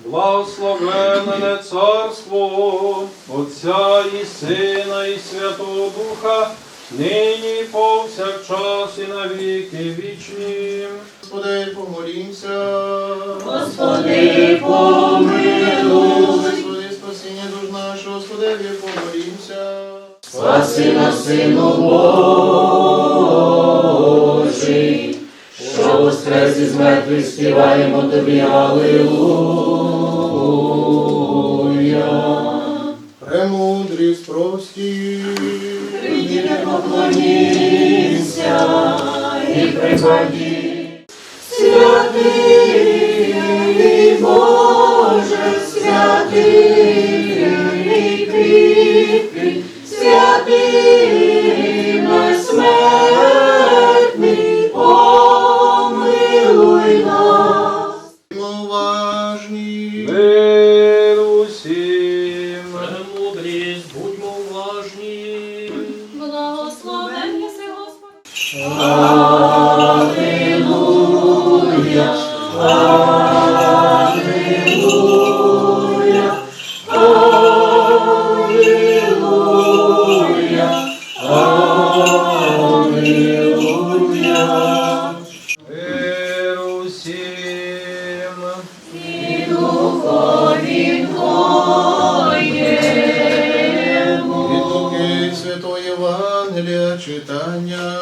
Благословенне царство Отця і Сина, і Святого Духа, нині і повсякчас і на віки вічні. Господи, помолімся. Господи, помилуй. Господи, спасіння душ нашого, Господи, помолімся. Спаси нас, Сину Божий, що воскрес із мертвих співаємо тобі, Аллилуйя. Прийди, поклонімся і припаді. Святий Боже, святий кріпкий, святий безсмертний, помилуй нас. Уважні. Євангелія читання.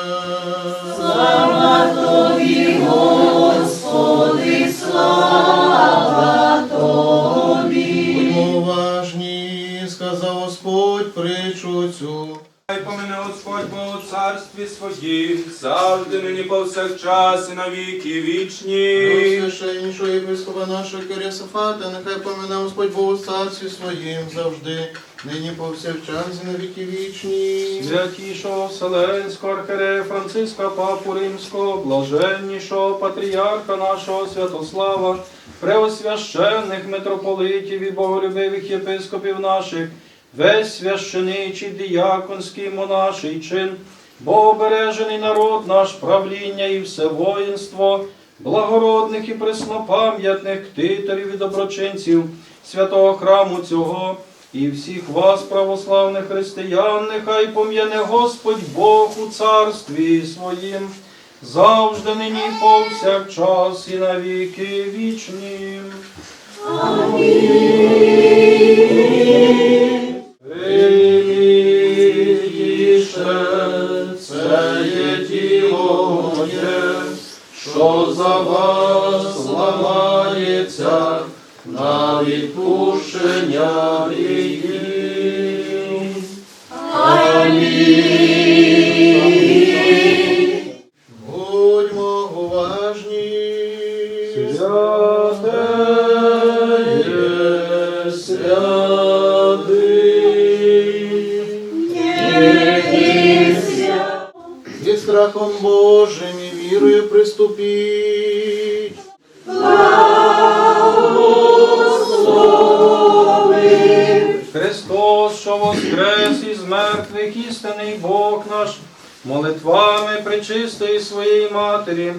Слава тобі, Господи, слава тобі. Будьмо уважні, сказав Господь притчу цю. Хай помине Господь Бог у царстві своїм, завжди нині повсякчас і на віки вічні. Священнішого єпископа нашого Кирисофата, нехай помине Господь Бог у царстві своїм завжди, нині повсякчас і на віки вічні. Святішого Вселенського архиерея Франциска Папу Римського, блаженнішого патріарха нашого Святослава, преосвященних митрополитів і боголюбивих єпископів наших, весь священичий, діяконський, монаший чин, богобережений народ наш, правління і все воїнство, благородних і преснопам'ятних ктиторів і доброчинців святого храму цього. І всіх вас, православних християн, нехай пом'яне Господь Бог у царстві своїм, завжди нині повсякчас і на віки вічні. Приймітіше, відпущення гріхів. Будьмо уважні. Святе є святий. Страхом Божим і вірою приступіть. Що воскрес із мертвих, істинний Бог наш, молитвами пречистої своєї Матері,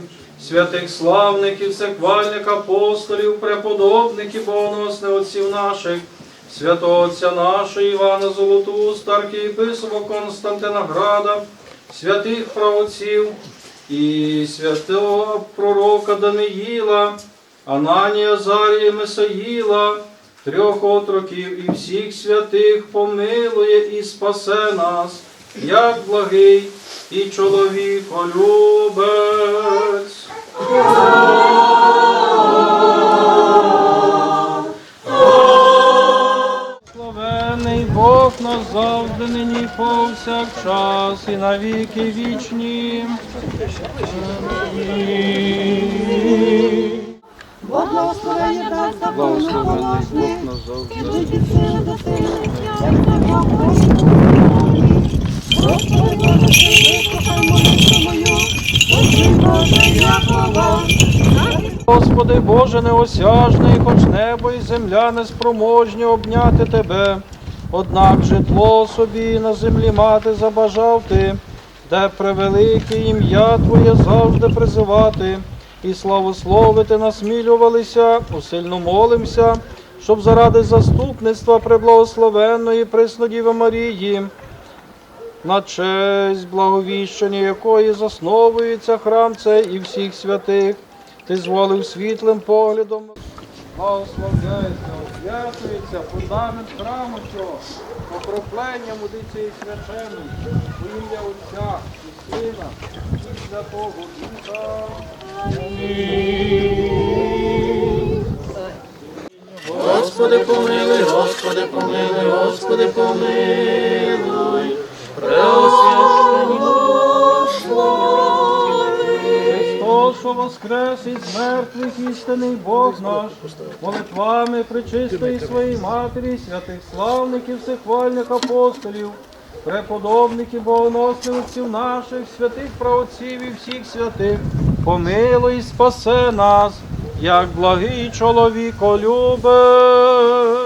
святих славників, всеквальних апостолів, преподобників, богоносних отців наших, святого Отця нашого Івана Золотуста, архієписова Константина Града, святих правоців і святого пророка Даниїла, Ананія Зарія Месаїла, трьох отроків і всіх святих помилує і спасе нас, як благий і чоловіколюбець. Славений Бог нас завжди нині повсякчас і на віки вічні. Амінь. Благословення дасть за Благословений Бог повноголосний. нас завжди. Ідуть від сили до сили, Господи. Боже, вислухай молитву мою. Боже, Якова. Господи Боже неосяжний, хоч небо і земля не спроможні обняти Тебе. Однак житло собі на землі мати забажав ти, де превелике ім'я Твоє завжди призивати. І славословити насмілювалися, усильно молимося, щоб заради заступництва преблагословенної Преснодіви Марії, на честь благовіщення якої засновується храм цей і всіх святих, ти зволив світлим поглядом. Благословляється, освятується фундамент храму цього, покропленням водиці і у ім'я Отця і Сина і Святого Духа. Господи помилуй, Господи помилуй, Господи помилуй. Що воскрес із мертвих істинний Бог наш, молитвами причистої своєї матері, святих славників, всехвальних апостолів, преподобників, богоносних наших, святих праотців і всіх святих, помилуй спасе нас, як благий чоловіко любить.